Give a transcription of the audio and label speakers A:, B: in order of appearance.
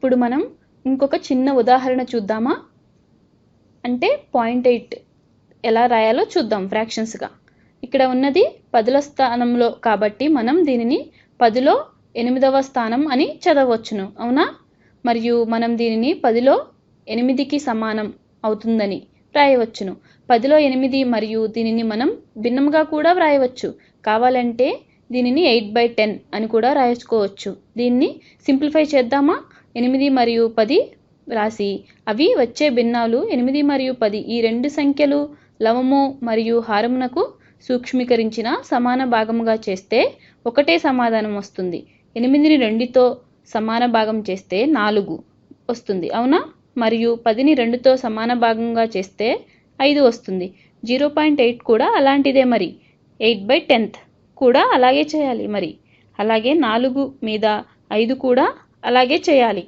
A: ఇప్పుడు మనం ఇంకొక చిన్న ఉదాహరణ చూద్దామా? అంటే పాయింట్ ఎయిట్ ఎలా రాయాలో చూద్దాం ఫ్రాక్షన్స్గా ఇక్కడ ఉన్నది పదుల స్థానంలో కాబట్టి మనం దీనిని పదిలో ఎనిమిదవ స్థానం అని చదవచ్చును అవునా? మరియు మనం దీనిని పదిలో ఎనిమిదికి సమానం అవుతుందని వ్రాయవచ్చును పదిలో ఎనిమిది మరియు దీనిని మనం భిన్నంగా కూడా వ్రాయవచ్చు. కావాలంటే దీనిని ఎయిట్ బై టెన్ అని కూడా రాయచుకోవచ్చు. దీన్ని సింప్లిఫై చేద్దామా? ఎనిమిది మరియు పది రాసి అవి వచ్చే భిన్నాలు ఎనిమిది మరియు పది ఈ రెండు సంఖ్యలు లవము మరియు హారమునకు సూక్ష్మీకరించిన సమాన భాగముగా చేస్తే ఒకటే సమాధానం వస్తుంది. ఎనిమిదిని రెండుతో సమాన భాగం చేస్తే నాలుగు వస్తుంది. అవునా? మరియు పదిని రెండుతో సమాన భాగంగా చేస్తే ఐదు వస్తుంది. జీరో పాయింట్ ఎయిట్ కూడా అలాంటిదే మరి. ఎయిట్ బై టెన్త్ కూడా అలాగే చేయాలి మరి. అలాగే నాలుగు మీద ఐదు కూడా అలాగే చేయాలి.